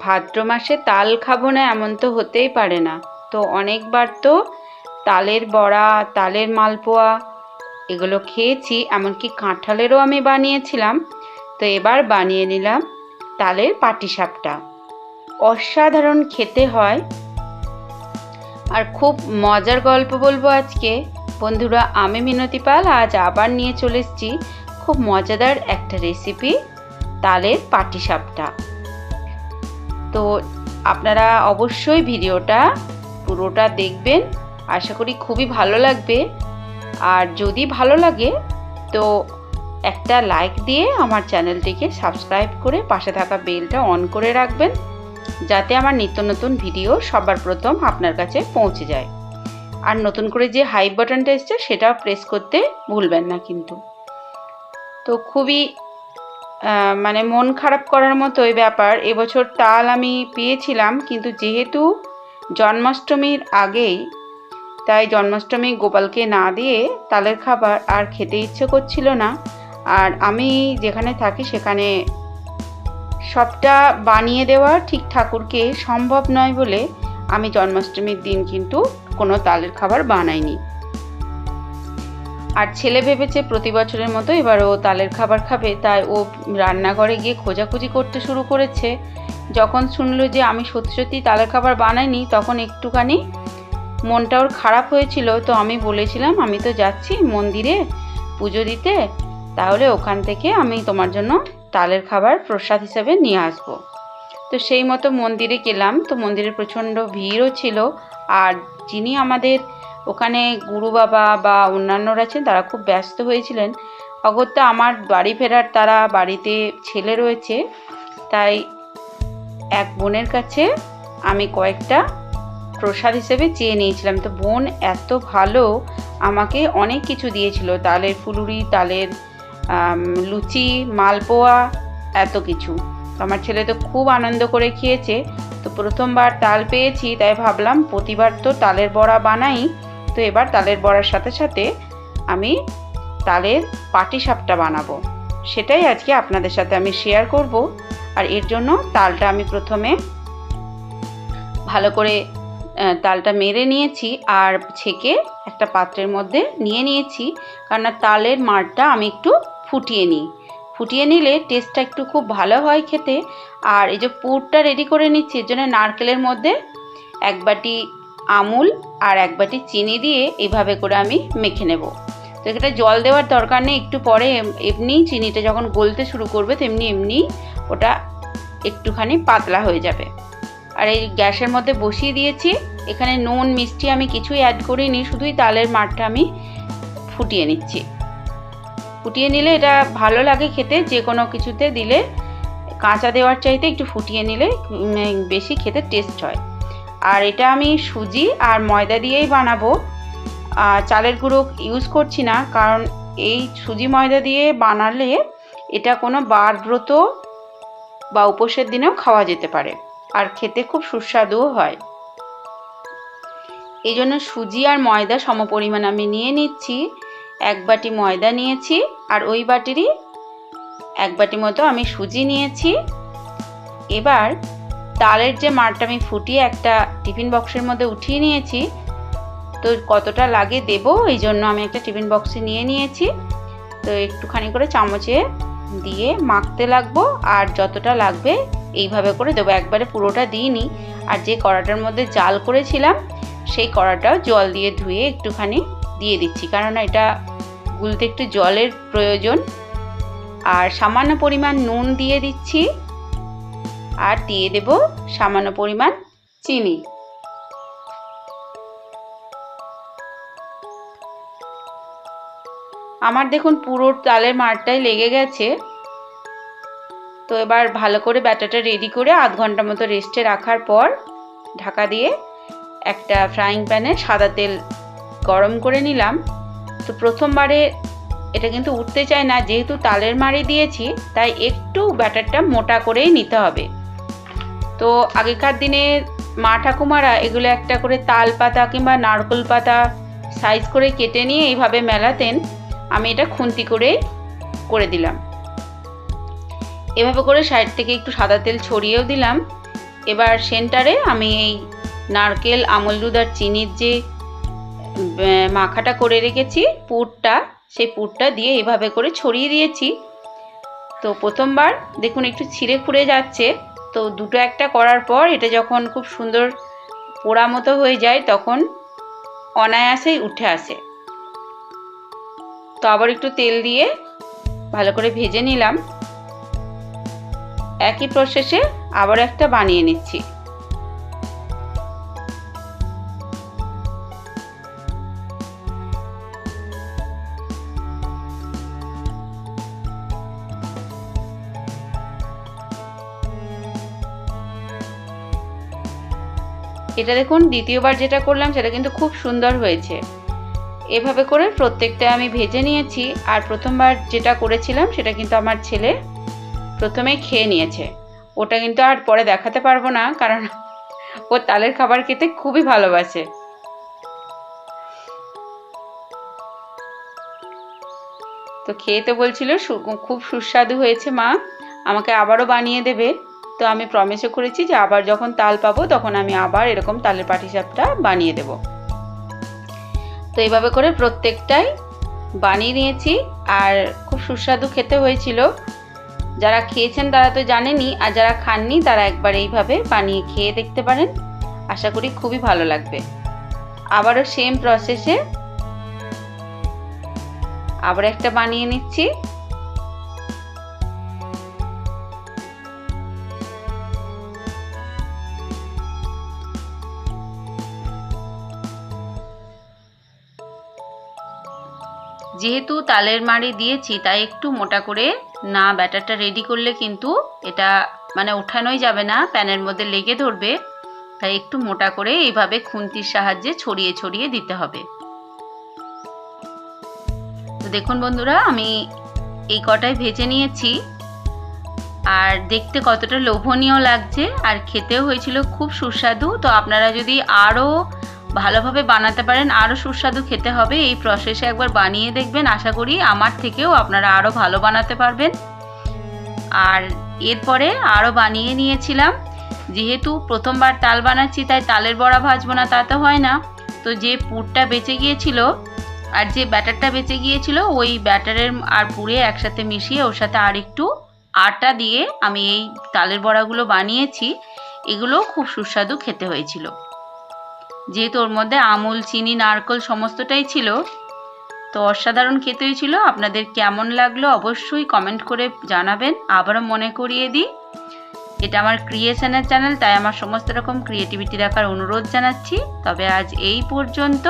ভাদ্র মাসে তাল খাব না এমন তো হতেই পারে না। তো অনেকবার তো তালের বড়া, তালের মালপোয়া এগুলো খেয়েছি, এমনকি কাঁঠালেরও আমি বানিয়েছিলাম। তো এবার বানিয়ে নিলাম তালের পাটিসাপটা। অসাধারণ খেতে হয়। আর খুব মজার গল্প বলব আজকে। বন্ধুরা, আমি মিনতি পাল, আজ আবার নিয়ে চলে এসেছি খুব মজাদার একটা রেসিপি তালের পাটিসাপটা। তো আপনারা অবশ্যই ভিডিওটা পুরোটা দেখবেন। আশা করি খুবই ভালো লাগবে। আর যদি ভালো লাগে, তো একটা লাইক দিয়ে আমার চ্যানেলটিকে সাবস্ক্রাইব করে পাশে থাকা বেলটা অন করে রাখবেন, যাতে আমার নিত্য নতুন ভিডিও সবার প্রথম আপনার কাছে পৌঁছে যায়। আর নতুন করে যে হাই বাটনটা এসছে, সেটাও প্রেস করতে ভুলবেন না কিন্তু। তো খুবই মানে মন খারাপ করার মতো মতোই ব্যাপার। এবছর তাল আমি পেয়েছিলাম, কিন্তু যেহেতু জন্মাষ্টমীর আগেই, তাই জন্মাষ্টমী গোপালকে না দিয়ে তালের খাবার আর খেতে ইচ্ছে করছিল না। আর আমি যেখানে থাকি সেখানে সবটা বানিয়ে দেওয়া ঠিক ঠাকুরকে সম্ভব নয় বলে আমি জন্মাষ্টমীর দিন কিন্তু কোনো তালের খাবার বানাইনি। আর ছেলে ভেবেছে প্রতি বছরের মতো এবার ও তালের খাবার খাবে, তাই ও রান্নাঘরে গিয়ে খোঁজাখুঁজি করতে শুরু করেছে। যখন শুনলো যে আমি সত্যি সত্যি তালের খাবার বানাইনি, তখন একটুখানি মনটা ওর খারাপ হয়েছিল। তো আমি বলেছিলাম, আমি তো যাচ্ছি মন্দিরে পুজো দিতে, তাহলে ওখান থেকে আমি তোমার জন্য তালের খাবার প্রসাদ হিসাবে নিয়ে আসব। তো সেই মতো মন্দিরে গেলাম। তো মন্দিরে প্রচণ্ড ভিড়ও ছিল। আর যিনি আমাদের ওখানে গুরু বাবা বা অন্যান্যরা আছেন তারা খুব ব্যস্ত হয়েছিলেন। অগত্যা আমার বাড়ি ফেরার তারা বাড়িতে ছেলে রয়েছে, তাই এক বোনের কাছে আমি কয়েকটা প্রসাদ হিসেবে চেয়ে নিয়েছিলাম। তো বোন এত ভালো, আমাকে অনেক কিছু দিয়েছিল। তালের ফুলুরি, তালের লুচি, মালপোয়া, এত কিছু। তো আমার ছেলে তো খুব আনন্দ করে খেয়েছে। তো প্রথমবার তাল পেয়েছি, তাই ভাবলাম প্রতিবার তো তালের বড়া বানাই। তো এবার তালের বড়ার সাথে সাথে আমি তালের পাটি সাপটা বানাবো। সেটাই আজকে আপনাদের সাথে আমি শেয়ার করব। আর এর জন্য তালটা আমি প্রথমে ভালো করে তালটা মেরে নিয়েছি আর ছেঁকে একটা পাত্রের মধ্যে নিয়ে নিয়েছি। কারণ তালের মারটা আমি একটু ফুটিয়ে নিই। ফুটিয়ে নিলে টেস্টটা একটু খুব ভালো হয় খেতে। আর এই যে পুরটা রেডি করে নিচ্ছি, এর জন্য নারকেলের মধ্যে এক বাটি আমুল আর এক বাটি চিনি দিয়ে এইভাবে করে আমি মেখে নেব। তো এটা জল দেওয়ার দরকার নেই, একটু পরে এম- এমনি চিনিটা যখন গলতে শুরু করবে তেমনি এমনি ওটা একটুখানি পাতলা হয়ে যাবে। আর এই গ্যাসের মধ্যে বসিয়ে দিয়েছি। এখানে নুন, মিষ্টি আমি কিছুই অ্যাড করিনি, শুধুই তালের মাঠটা আমি ফুটিয়ে নিচ্ছি। ফুটিয়ে নিলে এটা ভালো লাগে খেতে, যে কোনো কিছুতে দিলে কাঁচা দেওয়ার চাইতে একটু ফুটিয়ে নিলে বেশি খেতে টেস্ট হয়। আর এটা আমি সুজি আর ময়দা দিয়েই বানাবো। চালের গুঁড়ো ইউজ করছি না, কারণ এই সুজি ময়দা দিয়ে বানালে এটা কোনো বার ব্রত বা উপোসের দিনেও খাওয়া যেতে পারে আর খেতে খুব সুস্বাদুও হয়। এই জন্য সুজি আর ময়দা সমপরিমাণ আমি নিয়ে নিচ্ছি। এক বাটি ময়দা নিয়েছি আর ওই বাটিরই এক বাটি মতো আমি সুজি নিয়েছি। এবার তালের যে মারটা আমি ফুটিয়ে একটা টিফিন বক্সের মধ্যে উঠিয়ে নিয়েছি, তো কতটা লাগে দেব, এই জন্য আমি একটা টিফিন বক্সে নিয়ে নিয়েছি। তো একটুখানি করে চামচে দিয়ে মাখতে লাগবো, আর যতটা লাগবে এইভাবে করে দেবো। একবারে পুরোটা দিইনি, আর যে কড়াটার মধ্যে জাল করেছিলাম, সেই কড়াটাও জল দিয়ে ধুয়ে একটুখানি দিয়ে দিচ্ছি। কারণ এটা গুলতে একটু জলের প্রয়োজন। আর সামান্য পরিমাণ নুন দিয়ে দিচ্ছি। আর দিয়ে দেব সামান্য পরিমাণ চিনি। আমার দেখুন পুরো তালের মারটাই লেগে গেছে। তো এবার ভালো করে ব্যাটারটা রেডি করে আধ ঘণ্টা মতো রেস্টে রাখার পর ঢাকা দিয়ে একটা ফ্রাইং প্যানে সাদা তেল গরম করে নিলাম। তো প্রথমবারে এটা কিন্তু উঠতে চায় না, যেহেতু তালের মারি দিয়েছি, তাই একটু ব্যাটারটা মোটা করেই নিতে হবে। তো আগেকার দিনে মা ঠাকুমারা এগুলো একটা করে তাল পাতা কিংবা নারকোল পাতা সাইজ করে কেটে নিয়ে এইভাবে মেলাতেন, আমি এটা খুন্তি করে করে দিলাম। এভাবে করে সাইড থেকে একটু সাদা তেল ছড়িয়েও দিলাম। এবার সেন্টারে আমি এই নারকেল, আমল দুধ আর চিনির যে মাখাটা করে রেখেছি, পুরটা, সেই পুরটা দিয়ে এভাবে করে ছড়িয়ে দিয়েছি। তো প্রথমবার দেখুন একটু ছিঁড়ে খুঁড়ে যাচ্ছে। তো দুটো একটা করার পর এটা যখন খুব সুন্দর পোড়া মতো হয়ে যায়, তখন অনায়াসেই উঠে আসে। তো আবার একটু তেল দিয়ে ভালো করে ভেজে নিলাম। একই প্রসেসে আবার একটা বানিয়ে নিচ্ছি। এটা দেখুন, দ্বিতীয়বার যেটা করলাম সেটা কিন্তু খুব সুন্দর হয়েছে। এভাবে করে প্রত্যেকটা আমি ভেজে নিয়েছি আর প্রথমবার যেটা করেছিলাম সেটা কিন্তু আমার ছেলে প্রথমেই খেয়ে নিয়েছে। ওটা কিন্তু আর পরে দেখাতে পারব না, কারণ ও তালের খাবার খেতে খুবই ভালোবাসে। তো খেয়ে তো বলছিল খুব সুস্বাদু হয়েছে মা, আমাকে আবারও বানিয়ে দেবে। তো আমি প্রমিসও করেছি যে আবার যখন তাল পাবো, তখন আমি আবার এরকম তালের পাটিসাপটা বানিয়ে দেব। তো এইভাবে করে প্রত্যেকটাই বানিয়ে নিয়েছি আর খুব সুস্বাদু খেতে হয়েছিল। যারা খেয়েছেন তারা তো জানেনই, আর যারা খাননি তারা একবার এইভাবে বানিয়ে খেয়ে দেখতে পারেন। আশা করি খুবই ভালো লাগবে। আবারও সেম প্রসেসে আবার একটা বানিয়ে নিচ্ছি। যেহেতু তালের মাড়ি দিয়েছি, তাই একটু মোটা করে, না, ব্যাটারটা রেডি করলে কিন্তু এটা মানে ওঠানোই যাবে না, প্যানের মধ্যে লেগে ধরবে, তাই একটু মোটা করে এইভাবে খুন্তির সাহায্যে ছড়িয়ে ছড়িয়ে দিতে হবে। তো দেখুন বন্ধুরা, আমি এই কটাই ভেজে নিয়েছি। আর দেখতে কতটা লোভনীয় লাগছে, আর খেতেও হয়েছিল খুব সুস্বাদু। তো আপনারা যদি আরও ভালোভাবে বানাতে পারেন, আরও সুস্বাদু খেতে হবে। এই প্রসেসে একবার বানিয়ে দেখবেন। আশা করি আমার থেকেও আপনারা আরও ভালো বানাতে পারবেন। আর এরপরে আরও বানিয়ে নিয়েছিলাম। যেহেতু প্রথমবার তাল বানাচ্ছি, তাই তালের বড়া ভাজবো না, তা তো হয় না। তো যে পুরটা বেঁচে গিয়েছিল আর যে ব্যাটারটা বেঁচে গিয়েছিল, ওই ব্যাটারের আর পুরে একসাথে মিশিয়ে ওর সাথে আর একটু আটা দিয়ে আমি এই তালের বড়াগুলো বানিয়েছি। এগুলো খুব সুস্বাদু খেতে হয়েছিল। যেহেতু ওর মধ্যে আমুল, চিনি, নারকল সমস্তটাই ছিল, তো অসাধারণ খেতেই ছিল। আপনাদের কেমন লাগল অবশ্যই কমেন্ট করে জানাবেন। আবারও মনে করিয়ে দিই, এটা আমার ক্রিয়েশনের চ্যানেল তাই আমার সমস্ত রকম ক্রিয়েটিভিটি দেখার অনুরোধ জানাচ্ছি। তবে আজ এই পর্যন্ত।